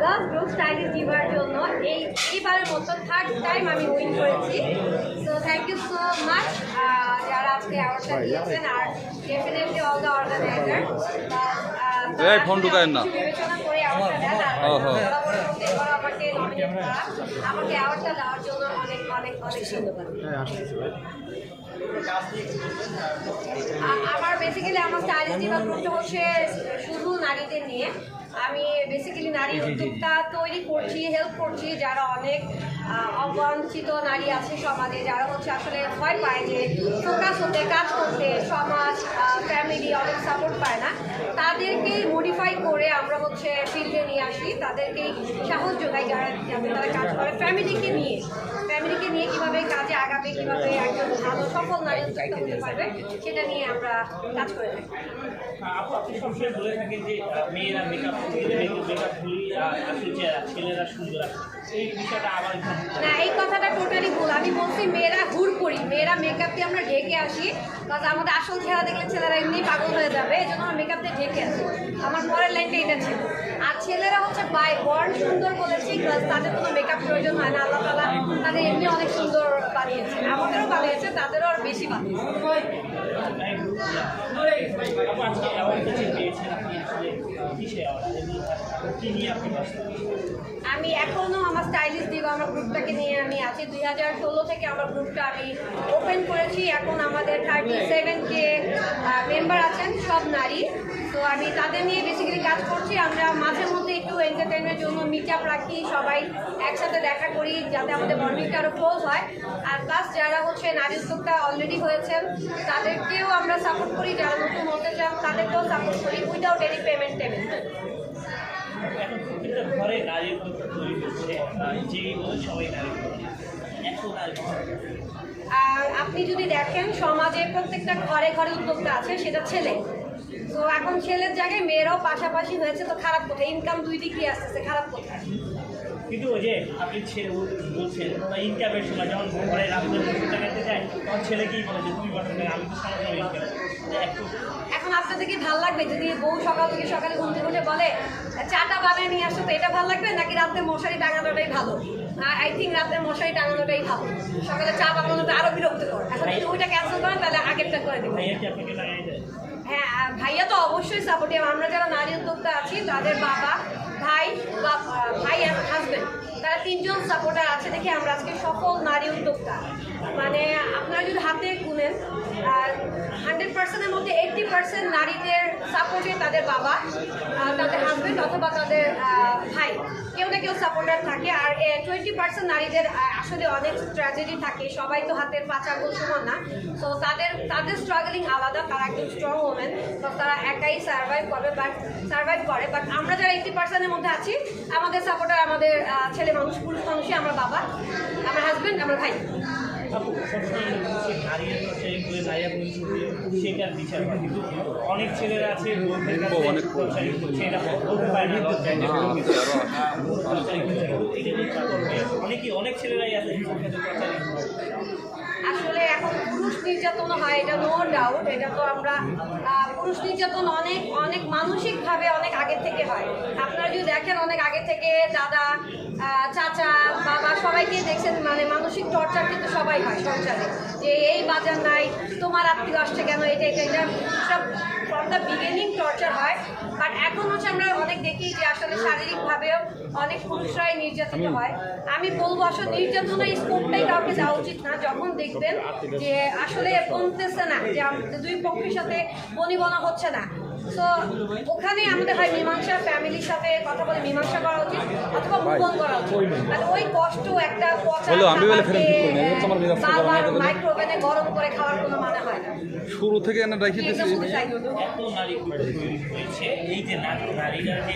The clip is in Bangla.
গার্লস গ্রুপ স্টাইলিশ দিবার জন্য এই এইবারের মতো থার্ড টাইম আমি উইন করেছি। So thank you so much যারা আজকে অ্যাওয়ার্ডটা দিয়েছেন আর ডেফিনেটলি অল দ্য অর্গানাইজার এই, ফোন ঢুকায়েন না। বিবেচনা করে আমাকে নমিনেট করা। আমাকে অ্যাওয়ার্ডটা দেওয়ার জন্য অনেক অনেক অনেক ধন্যবাদ। আমার বেসিক্যালি আমার স্টাইলিশ দিবা গ্রুপটা হচ্ছে শুধু নারীদের নিয়ে। আমি বেসিক্যালি নারী উদ্যোক্তা তৈরি করছি হেল্প করছি যারা অনেক অবাঞ্ছিত নারী আছে সমাজে যারা হচ্ছে আসলে ভয় পায় যে ফোকাস হতে কাজ করতে সমাজ ফ্যামিলি অনেক সাপোর্ট পায় না তাদেরকে মডিফাই করে আমরা হচ্ছে ফিল্ডে নিয়ে আসি তাদেরকেই সাহস যোগাই যারা যাতে তারা কাজ করে ফ্যামিলিকে নিয়ে। ফ্যামিলিকে নিয়ে কীভাবে কাজে আগাবে কীভাবে একজন ভালো সফল নারী উদ্যোক্তা হতে পারবে সেটা নিয়ে আমরা কাজ করে থাকি। আপনি সবসময় বলে থাকেন যে মেয়েরা মেকআপ মেকআপ ভুলি আসলে যে- ছেলেরা সুন্দর এই বিষয়টা আবার না এই কথাটা টোটালি ভুল। আমি বলছি মেয়েরা হুর করি। মেয়েরা মেকআপ দিয়ে আমরা ঢেকে আসি। কারণ আমাদের আসল চেহারা দেখলে ছেলেরা এমনি পাগল হয়ে যাবে এই জন্য আমরা মেকআপ দিয়ে ঢেকে আসি। আমার পরের লাইনটা এটা ছিল আর ছেলেরা হচ্ছে বাই বর্ন সুন্দর বলেছি তাদের কোনো মেকআপ প্রয়োজন হয় না, আল্লাহ তালা তাদের এমনি অনেক সুন্দর বানিয়েছে। আমাদেরও বানিয়েছে, তাদেরও আর বেশি বানিয়েছে। আমি এখনও আমার স্টাইলিশ দিব আমার গ্রুপটাকে নিয়ে আমি আছি। দুই হাজার ষোলো থেকে আমার গ্রুপটা আমি ওপেন করেছি। এখন আমাদের থার্টি সেভেন কে মেম্বার আছেন সব নারী। তো আমি তাদের নিয়ে বেসিক্যালি কাজ করছি। আমরা মাঝে মধ্যে একটু এন্টারটেনমেন্টের জন্য মিট আপ রাখি সবাই একসাথে দেখা করি যাতে আমাদের বন্ডিংটা আরও ক্লোজ হয়। আর প্লাস যারা হচ্ছে নারী উদ্যোক্তা অলরেডি হয়েছেন তাদেরকেও আমরা সাপোর্ট করি। যারা নতুন হতে চান তাদেরকেও সাপোর্ট করি উইদাউট এনি পেমেন্ট ঘরে নারী উদ্যোক্তা তৈরি যে সবাই নারী উদ্যোক্তা। আর আপনি যদি দেখেন সমাজে প্রত্যেকটা ঘরে ঘরে উদ্যোক্তা আছে সেটা ছেলে। তো এখন ছেলের জায়গায় মেয়েরাও পাশাপাশি হয়েছে তো খারাপ কোথায়? ইনকাম দুই দিক আসতেছে খারাপ কোথায়? কিন্তু ওই যে আপনি ছেলে বলছেন ইনকামের সময় যখন ঘরে বসে টাকাতে যায় তখন ছেলেকেই বলে যে তুমি বসে আমি তো সারা ইনকাম একটু এখন আপনাদের কি ভালো লাগবে? যদি বউ সকাল থেকে সকালে ঘুম থেকে উঠে বলে চাটা বানিয়ে নিয়ে আসছো তো এটা ভালো লাগবে? নাকি রাতে মশারি টাঙানোটাই ভালো? আই থিঙ্ক রাতে মশারি টাঙানোটাই ভালো। সকালে চা বানানোটা আরও বিরক্ত করে এখন যদি ওইটা ক্যান্সেল করেন তাহলে আগেরটা করে দিবেন। ভাইয়া তো অবশ্যই সাপোর্টিভ আমরা যারা নারী উদ্যোক্তা আছি, তাদের বাবা, ভাই বা ভাই আর হাজবেন্ড তারা তিনজন সাপোর্টার আছে দেখে আমরা আজকে সফল নারী উদ্যোক্তা। মানে আপনারা যদি হাতে গুনেন হান্ড্রেড পার্সেন্টের মধ্যে এইটটি পার্সেন্ট নারীদের সাপোর্টে তাদের বাবা তাদের হাজবেন্ড অথবা তাদের ভাই কেউ না কেউ সাপোর্টার থাকে। আর টোয়েন্টি পার্সেন্ট নারীদের আসলে অনেক ট্র্যাজেডি থাকে। সবাই তো হাতের পাঁচ সমান না। তো তাদের তাদের স্ট্রাগলিং আলাদা। তারা একদম স্ট্রং ওমেন তো তারা একাই সার্ভাইভ করবে বাট সার্ভাইভ করে। বাট আমরা যারা এইটি পার্সেন্টের মধ্যে আছি, আমাদের সাপোর্টার আমাদের ছেলে মানুষ, পুরুষ মানুষই আমার বাবা, আমার হাজবেন্ড আমার ভাই। সেটার বিচার হয় কিন্তু অনেক ছেলেরা আছে অনেক প্রচারি বলতে পারে না লজ্জায় যে না, বলতে আরও আছে। প্রচারি করছে। এটা নিয়ে কি করবে? অনেকেই অনেক ছেলেরাই আছে আসলে এখন পুরুষ নির্যাতন হয় এটা নো ডাউট এটা তো আমরা পুরুষ নির্যাতন অনেক অনেক মানসিকভাবে অনেক আগে থেকে হয় আপনারা যদি দেখেন অনেক আগে থেকে দাদা চাচা সবাইকে দেখছেন মানে মানসিক টর্চার কিন্তু সবাই হয় সংসারে যে এই বাজার নাই তোমার আত্মীয় আসছে কেন? এটা এটা এটা সব ফ্রম দ্য বিগিনিং টর্চার হয়। বাট এখন হচ্ছে আমরা অনেক দেখি যে আসলে শারীরিকভাবেও অনেক পুরুষরাই নির্যাতিত হয়। আমি বলব আসলে নির্যাতনের স্কোপটাই কাউকে দেওয়া উচিত না। যখন দেখবেন যে আসলে কমতেছে না যে দুই পক্ষের সাথে বনিবনা হচ্ছে না। তো ওখানে আমাদের হয় মীমাংসা ফ্যামিলির সাথে কথা বলে মীমাংসা করা উচিত অথবা মুভন করা উচিত। মানে ওই কষ্ট একটা পচা বারবার মাইক্রোওভেনে গরম করে খাওয়ার কোনো মানে হয় না। শুরু থেকে এনে রেখে দিয়েছি এত নারী হয়েছে এই যে নারী- নারীরা যে